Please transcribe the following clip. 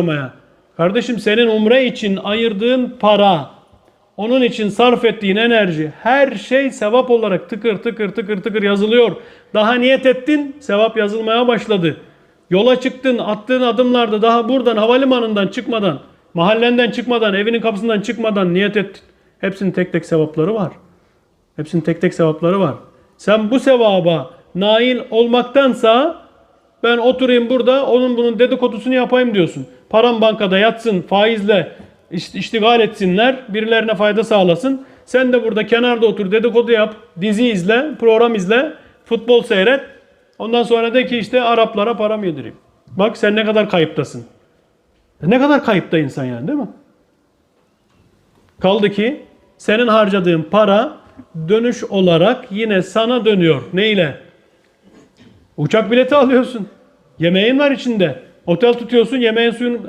yapmaya. Kardeşim senin umre için ayırdığın para, onun için sarf ettiğin enerji, her şey sevap olarak tıkır tıkır tıkır tıkır yazılıyor. Daha niyet ettin, sevap yazılmaya başladı. Yola çıktın, attığın adımlarda daha buradan havalimanından çıkmadan, mahallenden çıkmadan, evinin kapısından çıkmadan niyet ettin. Hepsinin tek tek sevapları var. Hepsinin tek tek sevapları var. Sen bu sevaba nail olmaktansa ben oturayım burada onun bunun dedikodusunu yapayım diyorsun. Param bankada yatsın faizle iş- iştigal etsinler birilerine fayda sağlasın. Sen de burada kenarda otur dedikodu yap dizi izle program izle futbol seyret. Ondan sonra de ki işte Araplara param yedireyim. Bak sen ne kadar kayıptasın. Ne kadar kayıpta insan yani değil mi? Kaldı ki senin harcadığın para dönüş olarak yine sana dönüyor. Neyle? Uçak bileti alıyorsun. Yemeğin var içinde. Otel tutuyorsun, yemeğin suyun